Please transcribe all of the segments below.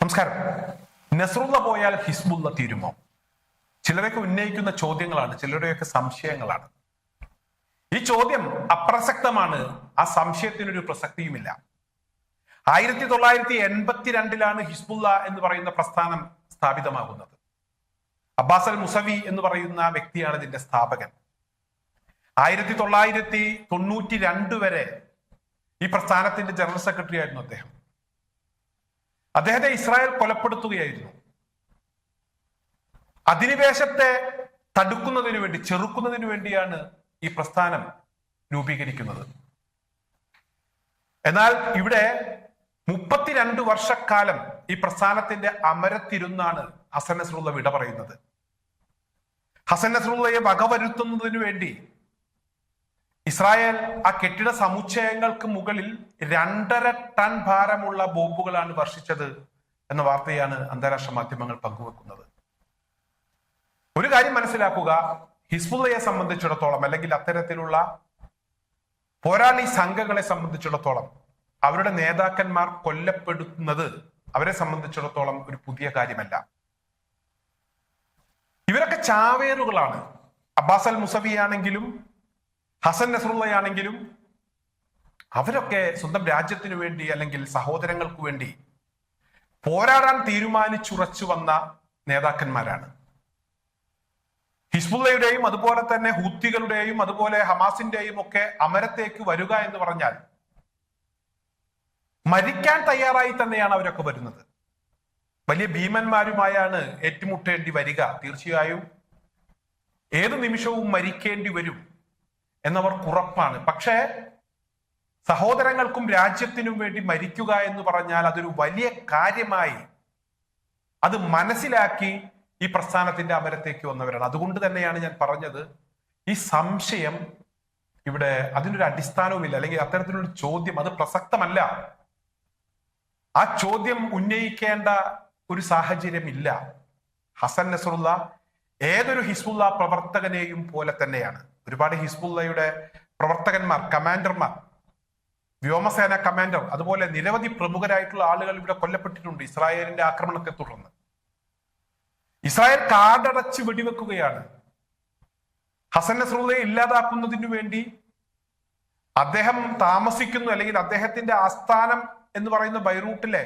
നമസ്കാരം. നസറുള്ള പോയാൽ ഹിസ്ബുള്ള തീരുമോ? ചിലരൊക്കെ ഉന്നയിക്കുന്ന ചോദ്യങ്ങളാണ് ചിലരുടെയൊക്കെ സംശയങ്ങളാണ്. ഈ ചോദ്യം അപ്രസക്തമാണ് ആ സംശയത്തിനൊരു പ്രസക്തിയുമില്ല. ആയിരത്തി തൊള്ളായിരത്തി എൺപത്തിരണ്ടിലാണ് ഹിസ്ബുള്ള എന്ന് പറയുന്ന പ്രസ്ഥാനം സ്ഥാപിതമാകുന്നത്. അബ്ബാസ് അൽ മുസവി എന്ന് പറയുന്ന വ്യക്തിയാണ് ഇതിന്റെ സ്ഥാപകൻ. ആയിരത്തി തൊള്ളായിരത്തി തൊണ്ണൂറ്റി രണ്ട് വരെ ഈ പ്രസ്ഥാനത്തിന്റെ ജനറൽ സെക്രട്ടറി ആയിരുന്നു അദ്ദേഹം. അദ്ദേഹത്തെ ഇസ്രായേൽ കൊലപ്പെടുത്തുകയായിരുന്നു. അധിനിവേശത്തെ തടുക്കുന്നതിനു വേണ്ടി ചെറുക്കുന്നതിന് വേണ്ടിയാണ് ഈ പ്രസ്ഥാനം രൂപീകരിക്കുന്നത്. എന്നാൽ ഇവിടെ മുപ്പത്തിരണ്ട് വർഷക്കാലം ഈ പ്രസ്ഥാനത്തിന്റെ അമരത്തിരുന്നാണ് ഹസൻ നസറുള്ള വിട പറയുന്നത്. ഹസൻ നസറുള്ളയെ വകവരുത്തുന്നതിന് വേണ്ടി ഇസ്രായേൽ ആ കെട്ടിട സമുച്ചയങ്ങൾക്ക് മുകളിൽ രണ്ടര ടൺ ഭാരമുള്ള ബോംബുകളാണ് വർഷിച്ചത് എന്ന വാർത്തയാണ് അന്താരാഷ്ട്ര മാധ്യമങ്ങൾ പങ്കുവെക്കുന്നത്. ഒരു കാര്യം മനസ്സിലാക്കുക ഹിസ്ബുള്ളയെ സംബന്ധിച്ചിടത്തോളം അല്ലെങ്കിൽ അത്തരത്തിലുള്ള പോരാളി സംഘങ്ങളെ സംബന്ധിച്ചിടത്തോളം അവരുടെ നേതാക്കന്മാർ കൊല്ലപ്പെടുന്നത് അവരെ സംബന്ധിച്ചിടത്തോളം ഒരു പുതിയ കാര്യമല്ല. ഇവരൊക്കെ ചാവേറുകളാണ്. അബ്ബാസ് അൽ മുസവി ആണെങ്കിലും ഹസൻ നസറുള്ളയാണെങ്കിലും അവരൊക്കെ സ്വന്തം രാജ്യത്തിനു വേണ്ടി അല്ലെങ്കിൽ സഹോദരങ്ങൾക്ക് വേണ്ടി പോരാടാൻ തീരുമാനിച്ചുറച്ചു വന്ന നേതാക്കന്മാരാണ്. ഹിസ്ബുള്ളയുടെയും അതുപോലെ തന്നെ ഹൂത്തികളുടെയും അതുപോലെ ഹമാസിന്റെയും ഒക്കെ അമരത്തേക്ക് വരിക എന്ന് പറഞ്ഞാൽ മരിക്കാൻ തയ്യാറായി തന്നെയാണ് അവരൊക്കെ വരുന്നത്. വലിയ ഭീമന്മാരുമായാണ് ഏറ്റുമുട്ടേണ്ടി വരിക തീർച്ചയായും. ഏത് നിമിഷവും മരിക്കേണ്ടി വരും. എന്നവർക്ക് ഉറപ്പാണ് പക്ഷേ സഹോദരങ്ങൾക്കും രാജ്യത്തിനും വേണ്ടി മരിക്കുക എന്ന് പറഞ്ഞാൽ അതൊരു വലിയ കാര്യമായി അത് മനസ്സിലാക്കി ഈ പ്രസ്ഥാനത്തിന്റെ അമരത്തേക്ക് വന്നവരാണ്. അതുകൊണ്ട് തന്നെയാണ് ഞാൻ പറഞ്ഞത് ഈ സംശയം ഇവിടെ അതിനൊരു അടിസ്ഥാനവുമില്ല. അല്ലെങ്കിൽ അത്തരത്തിലൊരു ചോദ്യം അത് പ്രസക്തമല്ല. ആ ചോദ്യം ഉന്നയിക്കേണ്ട ഒരു സാഹചര്യം ഇല്ല ഹസൻ നസറുല്ല ഏതൊരു ഹിസുല്ല പ്രവർത്തകനെയും പോലെ തന്നെയാണ്. ഒരുപാട് ഹിസ്ബുല്ലയുടെ പ്രവർത്തകന്മാർ കമാൻഡർമാർ വ്യോമസേന കമാൻഡർ അതുപോലെ നിരവധി പ്രമുഖരായിട്ടുള്ള ആളുകൾ ഇവിടെ കൊല്ലപ്പെട്ടിട്ടുണ്ട് ഇസ്രായേലിന്റെ ആക്രമണത്തെ തുടർന്ന്. ഇസ്രായേൽ കാടടച്ച് വെടിവെക്കുകയാണ്. ഹസൻ നസ്രുള്ളയെ ഇല്ലാതാക്കുന്നതിനു വേണ്ടി അദ്ദേഹം താമസിക്കുന്നു അല്ലെങ്കിൽ അദ്ദേഹത്തിന്റെ ആസ്ഥാനം എന്ന് പറയുന്ന ബൈറൂട്ടിലെ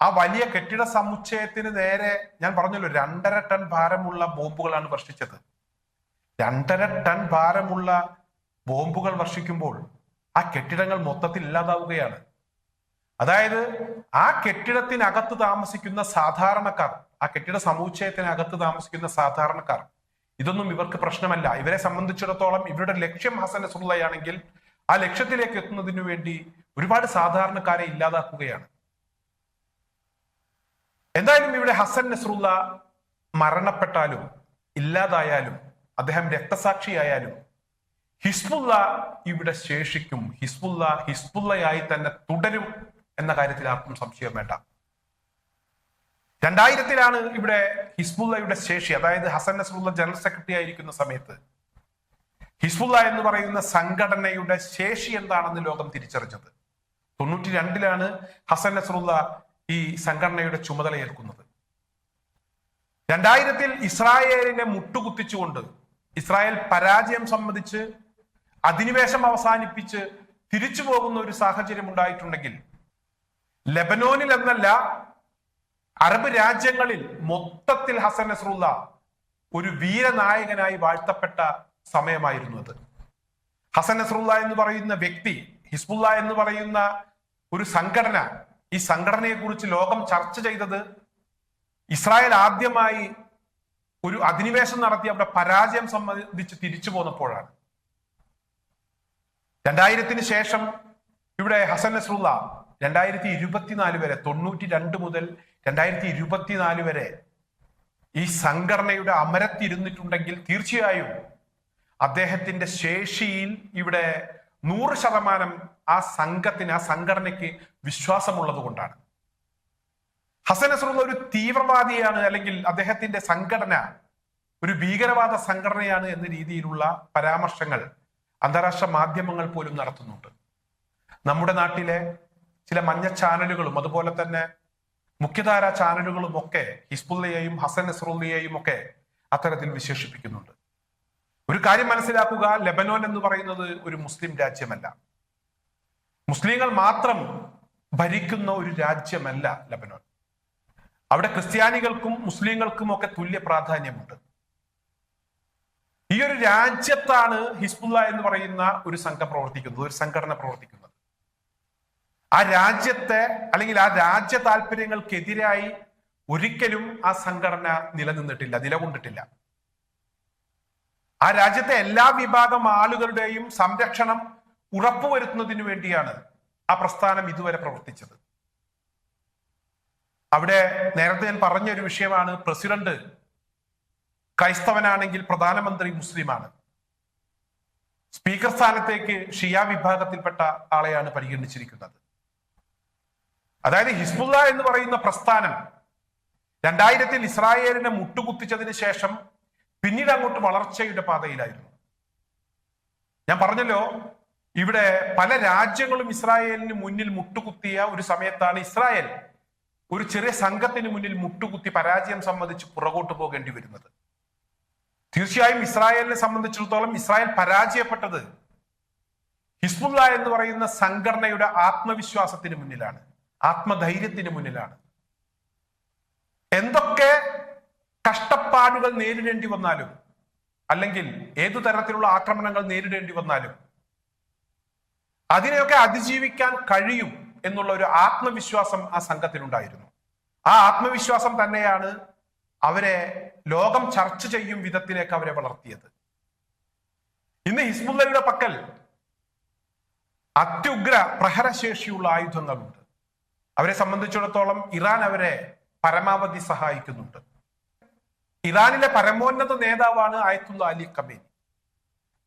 ആ വലിയ കെട്ടിട സമുച്ചയത്തിന് നേരെ ഞാൻ പറഞ്ഞല്ലോ രണ്ടര ടൺ ഭാരമുള്ള ബോംബുകളാണ് വർഷിച്ചത്. രണ്ടര ടൺ ഭാരമുള്ള ബോംബുകൾ വർഷിക്കുമ്പോൾ ആ കെട്ടിടങ്ങൾ മൊത്തത്തിൽ ഇല്ലാതാവുകയാണ്. അതായത് ആ കെട്ടിടത്തിനകത്ത് താമസിക്കുന്ന സാധാരണക്കാർ ആ കെട്ടിട സമുച്ചയത്തിനകത്ത് താമസിക്കുന്ന സാധാരണക്കാർ ഇതൊന്നും ഇവർക്ക് പ്രശ്നമല്ല. ഇവരെ സംബന്ധിച്ചിടത്തോളം ഇവരുടെ ലക്ഷ്യം ഹസൻ നസുള്ളയാണെങ്കിൽ ആ ലക്ഷ്യത്തിലേക്ക് എത്തുന്നതിനു വേണ്ടി ഒരുപാട് സാധാരണക്കാരെ ഇല്ലാതാക്കുകയാണ്. എന്തായാലും ഇവിടെ ഹസൻ നസ്രുള്ള മരണപ്പെട്ടാലും ഇല്ലാതായാലും അദ്ദേഹം രക്തസാക്ഷിയായാലും ഹിസ്ബുല്ല ഇവിടെ ശേഷിക്കും. ഹിസ്ബുല്ല ഹിസ്ബുല്ലയായി തന്നെ തുടരും എന്ന കാര്യത്തിൽ ആർക്കും സംശയം വേണ്ട. രണ്ടായിരത്തിലാണ് ഇവിടെ ഹിസ്ബുല്ലയുടെ ശേഷി. അതായത് ഹസൻ നസുല്ല ജനറൽ സെക്രട്ടറി ആയിരിക്കുന്ന സമയത്ത് ഹിസ്ബുല്ല എന്ന് പറയുന്ന സംഘടനയുടെ ശേഷി എന്താണെന്ന് ലോകം തിരിച്ചറിഞ്ഞത്. തൊണ്ണൂറ്റി രണ്ടിലാണ് ഹസൻ നസുല്ല ഈ സംഘടനയുടെ ചുമതല ഏൽക്കുന്നത് രണ്ടായിരത്തിൽ ഇസ്രായേലിനെ മുട്ടുകുത്തിച്ചുകൊണ്ട് ഇസ്രായേൽ പരാജയം സംബന്ധിച്ച് അധിനിവേശം അവസാനിപ്പിച്ച് തിരിച്ചു പോകുന്ന ഒരു സാഹചര്യം ഉണ്ടായിട്ടുണ്ടെങ്കിൽ ലെബനോനിൽ എന്നല്ല അറബ് രാജ്യങ്ങളിൽ മൊത്തത്തിൽ ഹസൻ നസ്രുള്ള ഒരു വീരനായകനായി വാഴ്ത്തപ്പെട്ട സമയമായിരുന്നു അത്. ഹസൻ നസ്രുള്ള എന്ന് പറയുന്ന വ്യക്തി ഹിസ്ബുള്ള എന്ന് പറയുന്ന ഒരു സംഘടന ഈ സംഘടനയെ കുറിച്ച് ലോകം ചർച്ച ചെയ്തത് ഇസ്രായേൽ ആദ്യമായി ഒരു അധിനിവേശം നടത്തി അവിടെ പരാജയം സംബന്ധിച്ച് തിരിച്ചു പോന്നപ്പോഴാണ്. രണ്ടായിരത്തിന് ശേഷം ഇവിടെ ഹസൻ നസ്രുള്ള രണ്ടായിരത്തി ഇരുപത്തിനാല് വരെ തൊണ്ണൂറ്റി രണ്ട് മുതൽ രണ്ടായിരത്തി ഇരുപത്തിനാല് വരെ ഈ സംഘടനയുടെ അമരത്തിരുന്നിട്ടുണ്ടെങ്കിൽ തീർച്ചയായും അദ്ദേഹത്തിന്റെ ശേഷിയിൽ ഇവിടെ നൂറ് ശതമാനം ആ സംഘത്തിന് ആ സംഘടനയ്ക്ക് വിശ്വാസമുള്ളത് കൊണ്ടാണ്. ഹസൻ നസറുള്ള ഒരു തീവ്രവാദിയാണ് അല്ലെങ്കിൽ അദ്ദേഹത്തിന്റെ സംഘടന ഒരു ഭീകരവാദ സംഘടനയാണ് എന്ന രീതിയിലുള്ള പരാമർശങ്ങൾ അന്താരാഷ്ട്ര മാധ്യമങ്ങൾ പോലും നടത്തുന്നുണ്ട്. നമ്മുടെ നാട്ടിലെ ചില മഞ്ഞ ചാനലുകളും അതുപോലെ തന്നെ മുഖ്യധാര ചാനലുകളും ഒക്കെ ഹിസ്ബുള്ളയെയും ഹസൻ നസറുള്ളയെയും ഒക്കെ അത്തരത്തിൽ വിശേഷിപ്പിക്കുന്നുണ്ട്. ഒരു കാര്യം മനസ്സിലാക്കുക ലെബനോൻ എന്ന് പറയുന്നത് ഒരു മുസ്ലിം രാജ്യമല്ല. മുസ്ലിങ്ങൾ മാത്രം ഭരിക്കുന്ന ഒരു രാജ്യമല്ല ലബനോൻ. അവിടെ ക്രിസ്ത്യാനികൾക്കും മുസ്ലിങ്ങൾക്കും ഒക്കെ തുല്യ പ്രാധാന്യമുണ്ട്. ഈ ഒരു രാജ്യത്താണ് ഹിസ്ബുല്ല എന്ന് പറയുന്ന ഒരു സംഘം പ്രവർത്തിക്കുന്നത് ഒരു സംഘടന പ്രവർത്തിക്കുന്നത്. ആ രാജ്യത്തെ അല്ലെങ്കിൽ ആ രാജ്യ താല്പര്യങ്ങൾക്കെതിരായി ഒരിക്കലും ആ സംഘടന നിലനിന്നിട്ടില്ല നിലകൊണ്ടിട്ടില്ല. ആ രാജ്യത്തെ എല്ലാ വിഭാഗം ആളുകളുടെയും സംരക്ഷണം ഉറപ്പുവരുത്തുന്നതിന് വേണ്ടിയാണ് ആ പ്രസ്ഥാനം ഇതുവരെ പ്രവർത്തിച്ചത്. അവിടെ നേരത്തെ ഞാൻ പറഞ്ഞ ഒരു വിഷയമാണ് പ്രസിഡന്റ് ക്രൈസ്തവനാണെങ്കിൽ പ്രധാനമന്ത്രി മുസ്ലിമാണ്. സ്പീക്കർ സ്ഥാനത്തേക്ക് ഷിയ വിഭാഗത്തിൽപ്പെട്ട ആളെയാണ് പരിഗണിച്ചിരിക്കുന്നത്. അതായത് ഹിസ്ബുല്ല എന്ന് പറയുന്ന പ്രസ്ഥാനം രണ്ടായിരത്തിൽ ഇസ്രായേലിനെ മുട്ടുകുത്തിച്ചതിന് ശേഷം പിന്നീട് അങ്ങോട്ട് വളർച്ചയുടെ പാതയിലായിരുന്നു. ഞാൻ പറഞ്ഞല്ലോ ഇവിടെ പല രാജ്യങ്ങളും ഇസ്രായേലിന് മുന്നിൽ മുട്ടുകുത്തിയ ഒരു സമയത്താണ് ഇസ്രായേൽ. ഒരു ചെറിയ സംഘത്തിന് മുന്നിൽ മുട്ടുകുത്തി പരാജയം സംബന്ധിച്ച് പുറകോട്ട് പോകേണ്ടി വരുന്നത്. തീർച്ചയായും ഇസ്രായേലിനെ സംബന്ധിച്ചിടത്തോളം ഇസ്രായേൽ പരാജയപ്പെട്ടത് ഹിസ്ബുല്ല എന്ന് പറയുന്ന സംഘടനയുടെ ആത്മവിശ്വാസത്തിന് മുന്നിലാണ് ആത്മധൈര്യത്തിന് മുന്നിലാണ്. എന്തൊക്കെ കഷ്ടപ്പാടുകൾ നേരിടേണ്ടി വന്നാലും അല്ലെങ്കിൽ ഏതു തരത്തിലുള്ള ആക്രമണങ്ങൾ നേരിടേണ്ടി വന്നാലും അതിനെയൊക്കെ അതിജീവിക്കാൻ കഴിയും എന്നുള്ള ഒരു ആത്മവിശ്വാസം ആ സംഘത്തിനുണ്ടായിരുന്നു ആ ആത്മവിശ്വാസം തന്നെയാണ് അവരെ ലോകം ചർച്ച ചെയ്യും വിധത്തിലേക്ക് അവരെ വളർത്തിയത്. ഇന്ന് ഹിസ്ബുല്ലയുടെ പക്കൽ അത്യുഗ്ര പ്രഹരശേഷിയുള്ള ആയുധങ്ങളുണ്ട്. അവരെ സംബന്ധിച്ചിടത്തോളം ഇറാൻ അവരെ പരമാവധി സഹായിക്കുന്നുണ്ട്. ഇറാനിലെ പരമോന്നത നേതാവാണ് ആയത്തുള്ള അലി കമേനി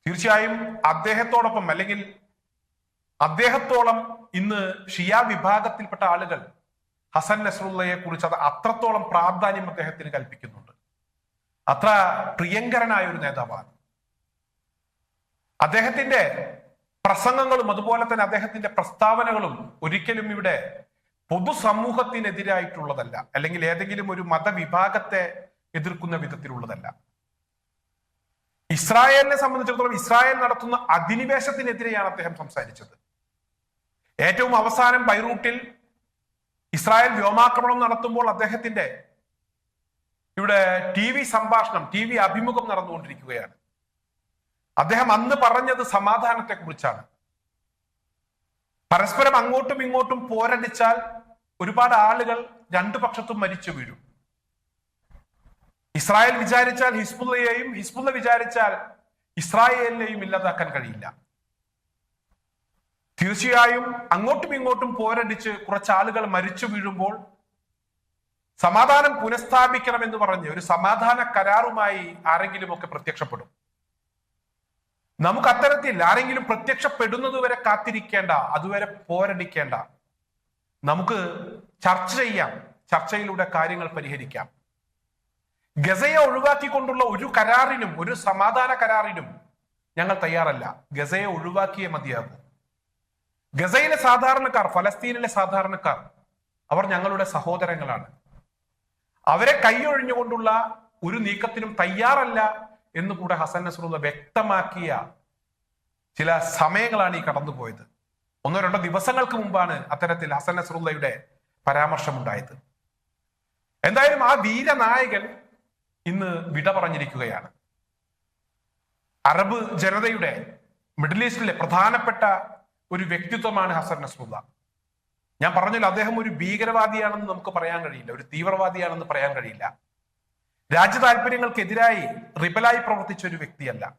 തീർച്ചയായും അദ്ദേഹത്തോടൊപ്പം അല്ലെങ്കിൽ അദ്ദേഹത്തോളം ഇന്ന് ഷിയ വിഭാഗത്തിൽപ്പെട്ട ആളുകൾ ഹസൻ നസറുള്ളയെ കുറിച്ച് അത് അത്രത്തോളം പ്രാധാന്യം അദ്ദേഹത്തിന് കൽപ്പിക്കുന്നുണ്ട്. അത്ര പ്രിയങ്കരനായ ഒരു നേതാവാണ്. അദ്ദേഹത്തിന്റെ പ്രസംഗങ്ങളും അതുപോലെ തന്നെ അദ്ദേഹത്തിന്റെ പ്രസ്താവനകളും ഒരിക്കലും ഇവിടെ പൊതുസമൂഹത്തിനെതിരായിട്ടുള്ളതല്ല. അല്ലെങ്കിൽ ഏതെങ്കിലും ഒരു മതവിഭാഗത്തെ എതിർക്കുന്ന വിധത്തിലുള്ളതല്ല. ഇസ്രായേലിനെ സംബന്ധിച്ചിടത്തോളം ഇസ്രായേൽ നടത്തുന്ന അധിനിവേശത്തിനെതിരെയാണ് അദ്ദേഹം സംസാരിച്ചത്. ഏറ്റവും അവസാനം ബൈറൂട്ടിൽ ഇസ്രായേൽ വ്യോമാക്രമണം നടത്തുമ്പോൾ അദ്ദേഹത്തിന്റെ ഇവിടെ ടി വി സംഭാഷണം ടി വി അഭിമുഖം നടന്നുകൊണ്ടിരിക്കുകയാണ്. അദ്ദേഹം അന്ന് പറഞ്ഞത് സമാധാനത്തെ കുറിച്ചാണ് പരസ്പരം അങ്ങോട്ടും ഇങ്ങോട്ടും പോരടിച്ചാൽ ഒരുപാട് ആളുകൾ രണ്ടു പക്ഷത്തും മരിച്ചു വീഴും. ഇസ്രായേൽ വിചാരിച്ചാൽ ഹിസ്ബുള്ളയെയും ഹിസ്ബുള്ള വിചാരിച്ചാൽ ഇസ്രായേലിനെയും ഇല്ലാതാക്കാൻ കഴിയില്ല. തീർച്ചയായും അങ്ങോട്ടും ഇങ്ങോട്ടും പോരടിച്ച് കുറച്ച് ആളുകൾ മരിച്ചു വീഴുമ്പോൾ സമാധാനം പുനഃസ്ഥാപിക്കണം എന്ന് പറഞ്ഞ് ഒരു സമാധാന കരാറുമായി ആരെങ്കിലും ഒക്കെ പ്രത്യക്ഷപ്പെടും. നമുക്ക് അത്തരത്തിൽ ആരെങ്കിലും പ്രത്യക്ഷപ്പെടുന്നത് വരെ കാത്തിരിക്കേണ്ട അതുവരെ പോരടിക്കേണ്ട. നമുക്ക് ചർച്ച ചെയ്യാം ചർച്ചയിലൂടെ കാര്യങ്ങൾ പരിഹരിക്കാം. ഗസയെ ഒഴിവാക്കിക്കൊണ്ടുള്ള ഒരു കരാറിനും ഒരു സമാധാന കരാറിനും ഞങ്ങൾ തയ്യാറല്ല. ഗസയെ ഒഴിവാക്കിയേ മതിയാകൂ. ഗസയിലെ സാധാരണക്കാർ ഫലസ്തീനിലെ സാധാരണക്കാർ അവർ ഞങ്ങളുടെ സഹോദരങ്ങളാണ്. അവരെ കൈയൊഴിഞ്ഞുകൊണ്ടുള്ള ഒരു നീക്കത്തിനും തയ്യാറല്ല എന്ന് കൂടെ ഹസൻ നസറുള്ള വ്യക്തമാക്കിയ ചില സമയങ്ങളാണ് ഈ കടന്നുപോയത്. ഒന്നോ രണ്ടോ ദിവസങ്ങൾക്ക് മുമ്പാണ് അത്തരത്തിൽ ഹസൻ നസറുള്ളയുടെ പരാമർശമുണ്ടായത്. എന്തായാലും ആ വീരനായകൻ ഇന്ന് വിട പറഞ്ഞിരിക്കുകയാണ്. അറബ് ജനതയുടെ മിഡിൽ ഈസ്റ്റിലെ പ്രധാനപ്പെട്ട ഒരു വ്യക്തിത്വമാണ് ഹസൻ നസ്മുല്ല. ഞാൻ പറഞ്ഞല്ലോ അദ്ദേഹം ഒരു ഭീകരവാദിയാണെന്ന് നമുക്ക് പറയാൻ കഴിയില്ല ഒരു തീവ്രവാദിയാണെന്ന് പറയാൻ കഴിയില്ല. രാജ്യ താല്പര്യങ്ങൾക്കെതിരായി റിബലായി പ്രവർത്തിച്ച ഒരു വ്യക്തിയല്ല.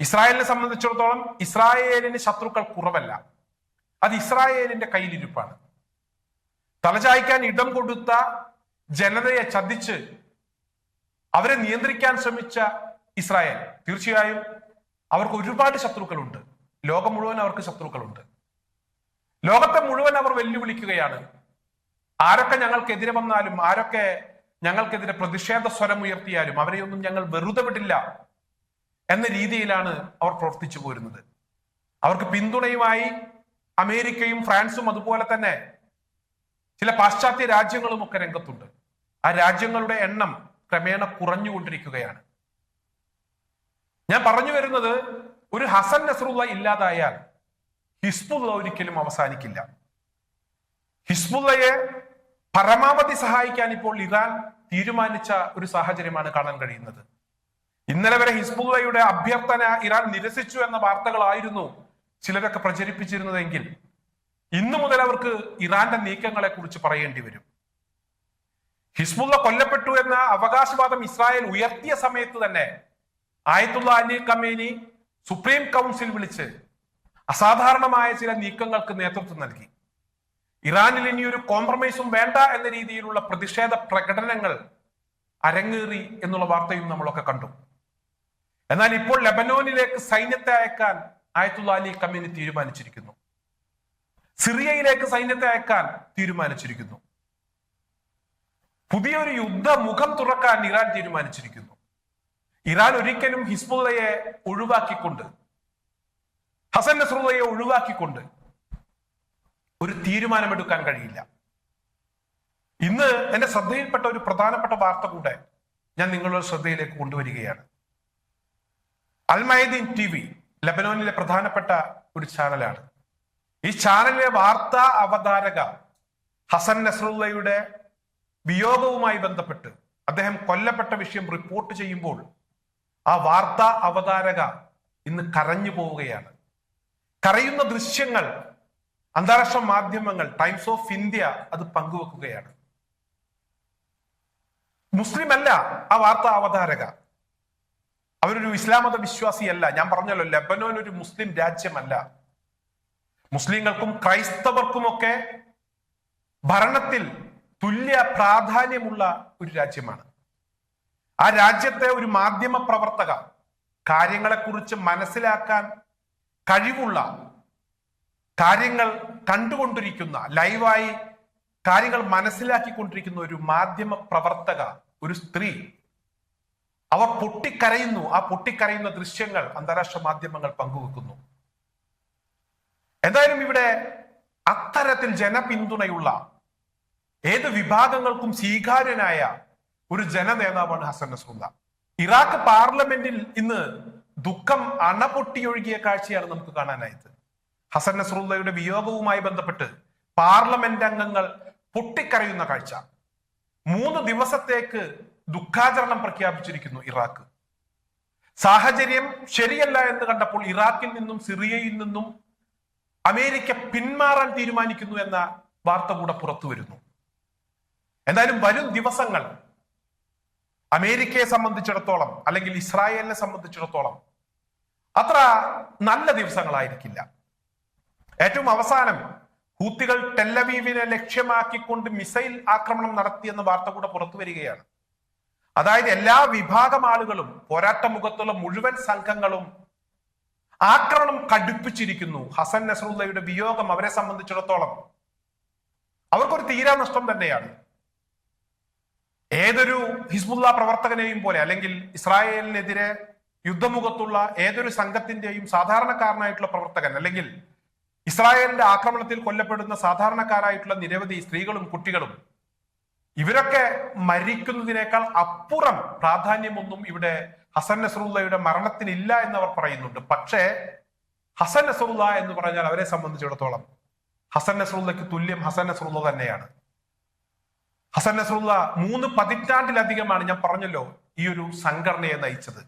ഇസ്രായേലിനെ സംബന്ധിച്ചിടത്തോളം ഇസ്രായേലിന് ശത്രുക്കൾ കുറവല്ല. അത് ഇസ്രായേലിന്റെ കയ്യിലിരിപ്പാണ്. തലചായ്ക്കാൻ ഇടം കൊടുത്ത ജനതയെ ചതിച്ച് അവരെ നിയന്ത്രിക്കാൻ ശ്രമിച്ച ഇസ്രായേൽ തീർച്ചയായും അവർക്ക് ഒരുപാട് ശത്രുക്കളുണ്ട്. ലോകം മുഴുവൻ അവർക്ക് ശത്രുക്കളുണ്ട്. ലോകത്തെ മുഴുവൻ അവർ വെല്ലുവിളിക്കുകയാണ്. ആരൊക്കെ ഞങ്ങൾക്കെതിരെ വന്നാലും ആരൊക്കെ ഞങ്ങൾക്കെതിരെ പ്രതിഷേധ സ്വരം ഉയർത്തിയാലും അവരെയൊന്നും ഞങ്ങൾ വെറുതെ വിടില്ല എന്ന രീതിയിലാണ് അവർ പ്രവർത്തിച്ചു പോരുന്നത്. അവർക്ക് പിന്തുണയുമായി അമേരിക്കയും ഫ്രാൻസും അതുപോലെ തന്നെ ചില പാശ്ചാത്യ രാജ്യങ്ങളും ഒക്കെ രംഗത്തുണ്ട്. ആ രാജ്യങ്ങളുടെ എണ്ണം ക്രമേണ കുറഞ്ഞുകൊണ്ടിരിക്കുകയാണ്. ഞാൻ പറഞ്ഞു വരുന്നത് ഒരു ഹസൻ നസറുള്ള ഇല്ലാതായാൽ ഹിസ്ബുള്ള ഒരിക്കലും അവസാനിക്കില്ല. ഹിസ്ബുള്ളയെ പരമാവധി സഹായിക്കാൻ ഇപ്പോൾ ഇറാൻ തീരുമാനിച്ച ഒരു സാഹചര്യമാണ് കാണാൻ കഴിയുന്നത്. ഇന്നലെ വരെ ഹിസ്ബുള്ളയുടെ അഭ്യർത്ഥന ഇറാൻ നിരസിച്ചു എന്ന വാർത്തകളായിരുന്നു ചിലരൊക്കെ പ്രചരിപ്പിച്ചിരുന്നതെങ്കിൽ ഇന്നു മുതൽ അവർക്ക് ഇറാന്റെ നീക്കങ്ങളെ കുറിച്ച് പറയേണ്ടി വരും. ഹിസ്ബുള്ള കൊല്ലപ്പെട്ടു എന്ന അവകാശവാദം ഇസ്രായേൽ ഉയർത്തിയ സമയത്ത് തന്നെ Ayatollah Ali Khamenei supreme council വിളിച്ച് അസാധാരണമായ ചില നീക്കങ്ങൾക്ക് നേതൃത്വം നൽകി. ഇറാനിൽ ഇനി ഒരു കോംപ്രമൈസും വേണ്ട എന്ന രീതിയിലുള്ള പ്രതിഷേധ പ്രകടനങ്ങൾ അരങ്ങേറി എന്നുള്ള വാർത്തയും നമ്മളൊക്കെ കണ്ടു. എന്നാൽ ഇപ്പോൾ ലെബനോനിലേക്ക് സൈന്യത്തെ അയക്കാൻ ആയത്തുള്ള അലി കമീനി തീരുമാനിച്ചിരിക്കുന്നു. സിറിയയിലേക്ക് സൈന്യത്തെ അയക്കാൻ തീരുമാനിച്ചിരിക്കുന്നു. പുതിയൊരു യുദ്ധമുഖം തുറക്കാൻ ഇറാൻ തീരുമാനിച്ചിരിക്കുന്നു. ഇറാൻ ഒരിക്കലും ഹിസ്ബുള്ളയെ ഒഴിവാക്കിക്കൊണ്ട് ഹസൻ നസറുള്ളയെ ഒഴിവാക്കിക്കൊണ്ട് ഒരു തീരുമാനമെടുക്കാൻ കഴിയില്ല. ഇന്ന് എന്റെ ശ്രദ്ധയിൽപ്പെട്ട ഒരു പ്രധാനപ്പെട്ട വാർത്ത കൂടെ ഞാൻ നിങ്ങളുടെ ശ്രദ്ധയിലേക്ക് കൊണ്ടുവരികയാണ്. അൽമൈദീൻ ടി വി ലബനോനിലെ പ്രധാനപ്പെട്ട ഒരു ചാനലാണ്. ഈ ചാനലിലെ വാർത്താ അവതാരക ഹസൻ നസറുള്ളയുടെ വിയോഗവുമായി ബന്ധപ്പെട്ട് അദ്ദേഹം കൊല്ലപ്പെട്ട വിഷയം റിപ്പോർട്ട് ചെയ്യുമ്പോൾ ആ വാർത്താ അവതാരക ഇന്ന് കരഞ്ഞു പോവുകയാണ്. കരയുന്ന ദൃശ്യങ്ങൾ അന്താരാഷ്ട്ര മാധ്യമങ്ങൾ ടൈംസ് ഓഫ് ഇന്ത്യ അത് പങ്കുവെക്കുകയാണ്. മുസ്ലിം അല്ല ആ വാർത്താ അവതാരക. അവരൊരു ഇസ്ലാം മത വിശ്വാസിയല്ല. ഞാൻ പറഞ്ഞല്ലോ ലെബനോൻ ഒരു മുസ്ലിം രാജ്യമല്ല. മുസ്ലിങ്ങൾക്കും ക്രൈസ്തവർക്കുമൊക്കെ ഭരണത്തിൽ തുല്യ പ്രാധാന്യമുള്ള ഒരു രാജ്യമാണ്. ആ രാജ്യത്തെ ഒരു മാധ്യമ പ്രവർത്തക കാര്യങ്ങളെക്കുറിച്ച് മനസ്സിലാക്കാൻ കഴിവുള്ള കാര്യങ്ങൾ കണ്ടുകൊണ്ടിരിക്കുന്ന ലൈവായി കാര്യങ്ങൾ മനസ്സിലാക്കിക്കൊണ്ടിരിക്കുന്ന ഒരു മാധ്യമ പ്രവർത്തക ഒരു സ്ത്രീ അവർ പൊട്ടിക്കരയുന്നു. ആ പൊട്ടിക്കരയുന്ന ദൃശ്യങ്ങൾ അന്താരാഷ്ട്ര മാധ്യമങ്ങൾ പങ്കുവെക്കുന്നു. എന്തായാലും ഇവിടെ അത്തരത്തിൽ ജനപിന്തുണയുള്ള ഏത് വിഭാഗങ്ങൾക്കും സ്വീകാര്യനായ ഒരു ജനനേതാവാണ് ഹസൻ നസ്രുല്ല. ഇറാഖ് പാർലമെന്റിൽ ഇന്ന് ദുഃഖം അണപൊട്ടിയൊഴുകിയ കാഴ്ചയാണ് നമുക്ക് കാണാനായത്. ഹസൻ നസ്രുല്ലയുടെ വിയോഗവുമായി ബന്ധപ്പെട്ട് പാർലമെന്റ് അംഗങ്ങൾ പൊട്ടിക്കരയുന്ന കാഴ്ച. മൂന്ന് ദിവസത്തേക്ക് ദുഃഖാചരണം പ്രഖ്യാപിച്ചിരിക്കുന്നു ഇറാഖ്. സാഹചര്യം ശരിയല്ല എന്ന് കണ്ടപ്പോൾ ഇറാഖിൽ നിന്നും സിറിയയിൽ നിന്നും അമേരിക്ക പിന്മാറാൻ തീരുമാനിക്കുന്നു എന്ന വാർത്ത കൂടെ പുറത്തു വരുന്നു എന്തായാലും വരും ദിവസങ്ങൾ അമേരിക്കയെ സംബന്ധിച്ചിടത്തോളം അല്ലെങ്കിൽ ഇസ്രായേലിനെ സംബന്ധിച്ചിടത്തോളം അത്ര നല്ല ദിവസങ്ങളായിരിക്കില്ല. ഏറ്റവും അവസാനം ഹൂത്തികൾ ടെല്ലവീവിനെ ലക്ഷ്യമാക്കിക്കൊണ്ട് മിസൈൽ ആക്രമണം നടത്തിയെന്ന വാർത്ത കൂടെ പുറത്തു വരികയാണ്. അതായത് എല്ലാ വിഭാഗം ആളുകളും പോരാട്ട മുഖത്തുള്ള മുഴുവൻ സംഘങ്ങളും ആക്രമണം കടുപ്പിച്ചിരിക്കുന്നു. ഹസൻ നസറുല്ലയുടെ വിയോഗം അവരെ സംബന്ധിച്ചിടത്തോളം. അവർക്കൊരു തീരാ നഷ്ടം തന്നെയാണ്. ഏതൊരു ഹിസ്ബുല്ല പ്രവർത്തകനെയും പോലെ അല്ലെങ്കിൽ ഇസ്രായേലിനെതിരെ യുദ്ധമുഖത്തുള്ള ഏതൊരു സംഘത്തിന്റെയും സാധാരണക്കാരനായിട്ടുള്ള പ്രവർത്തകൻ അല്ലെങ്കിൽ ഇസ്രായേലിന്റെ ആക്രമണത്തിൽ കൊല്ലപ്പെടുന്ന സാധാരണക്കാരായിട്ടുള്ള നിരവധി സ്ത്രീകളും കുട്ടികളും ഇവരൊക്കെ മരിക്കുന്നതിനേക്കാൾ അപ്പുറം പ്രാധാന്യമൊന്നും ഇവിടെ ഹസൻ നസറുല്ലയുടെ മരണത്തിനില്ല എന്ന് അവർ പറയുന്നുണ്ട്. പക്ഷേ ഹസൻ നസറുല്ല എന്ന് പറഞ്ഞാൽ അവരെ സംബന്ധിച്ചിടത്തോളം ഹസൻ നസറുല്ലയ്ക്ക് തുല്യം ഹസൻ നസറുല്ല തന്നെയാണ്. ഹസൻ നസറുള്ള മൂന്ന് പതിറ്റാണ്ടിലധികമാണ് ഞാൻ പറഞ്ഞല്ലോ ഈ ഒരു സംഘടനയെ നയിച്ചത്.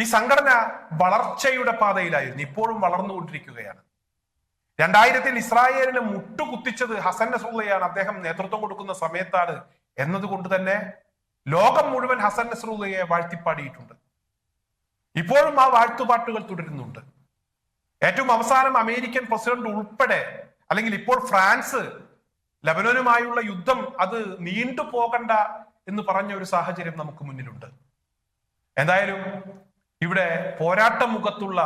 ഈ സംഘടന വളർച്ചയുടെ പാതയിലായിരുന്നു ഇപ്പോഴും വളർന്നുകൊണ്ടിരിക്കുകയാണ്. രണ്ടായിരത്തിൽ ഇസ്രായേലിന് മുട്ടുകുത്തിച്ചത് ഹസൻ നസറുള്ളയാണ് അദ്ദേഹം നേതൃത്വം കൊടുക്കുന്ന സമയത്താണ് എന്നതുകൊണ്ട് തന്നെ ലോകം മുഴുവൻ ഹസൻ നസറുള്ളയെ വാഴ്ത്തിപ്പാടിയിട്ടുണ്ട്. ഇപ്പോഴും ആ വാഴ്ത്തുപാട്ടുകൾ തുടരുന്നുണ്ട്. ഏറ്റവും അവസാനം അമേരിക്കൻ പ്രസിഡന്റ് ഉൾപ്പെടെ അല്ലെങ്കിൽ ഇപ്പോൾ ഫ്രാൻസ് ലബനനുമായുള്ള യുദ്ധം അത് നീണ്ടു പോകണ്ട എന്ന് പറഞ്ഞ ഒരു സാഹചര്യം നമുക്ക് മുന്നിലുണ്ട്. എന്തായാലും ഇവിടെ പോരാട്ട മുഖത്തുള്ള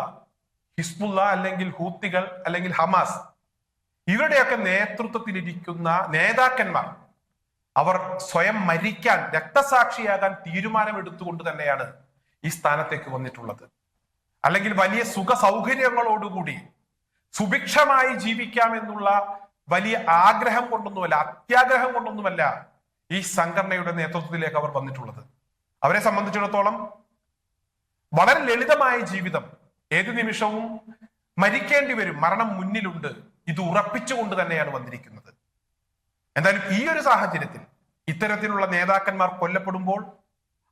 ഹിസ്ബുള്ള അല്ലെങ്കിൽ ഹൂത്തികൾ അല്ലെങ്കിൽ ഹമാസ് ഇവരുടെയൊക്കെ നേതൃത്വത്തിലിരിക്കുന്ന നേതാക്കന്മാർ അവർ സ്വയം മരിക്കാൻ രക്തസാക്ഷിയാകാൻ തീരുമാനമെടുത്തുകൊണ്ട് തന്നെയാണ് ഈ സ്ഥാനത്തേക്ക് വന്നിട്ടുള്ളത്. അല്ലെങ്കിൽ വലിയ സുഖ സൗകര്യങ്ങളോടുകൂടി സുഭിക്ഷമായി ജീവിക്കാം എന്നുള്ള വലിയ ആഗ്രഹം കൊണ്ടൊന്നുമല്ല അത്യാഗ്രഹം കൊണ്ടൊന്നുമല്ല ഈ സംഘടനയുടെ നേതൃത്വത്തിലേക്ക് അവർ വന്നിട്ടുള്ളത്. അവരെ സംബന്ധിച്ചിടത്തോളം വളരെ ലളിതമായ ജീവിതം. ഏത് നിമിഷവും മരിക്കേണ്ടി വരും മരണം മുന്നിലുണ്ട് ഇത് ഉറപ്പിച്ചുകൊണ്ട് തന്നെയാണ് വന്നിരിക്കുന്നത്. എന്തായാലും ഈ ഒരു സാഹചര്യത്തിൽ ഇത്തരത്തിലുള്ള നേതാക്കന്മാർ കൊല്ലപ്പെടുമ്പോൾ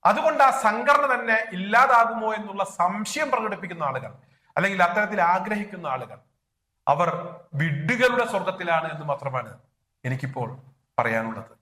അതുകൊണ്ട് ആ സംഘടന തന്നെ ഇല്ലാതാകുമോ എന്നുള്ള സംശയം പ്രകടിപ്പിക്കുന്ന ആളുകൾ അല്ലെങ്കിൽ അത്തരത്തിൽ ആഗ്രഹിക്കുന്ന ആളുകൾ അവർ വിഡ്ഢികളുടെ സ്വർഗത്തിലാണ് എന്ന് മാത്രമാണ് എനിക്കിപ്പോൾ പറയാനുള്ളത്.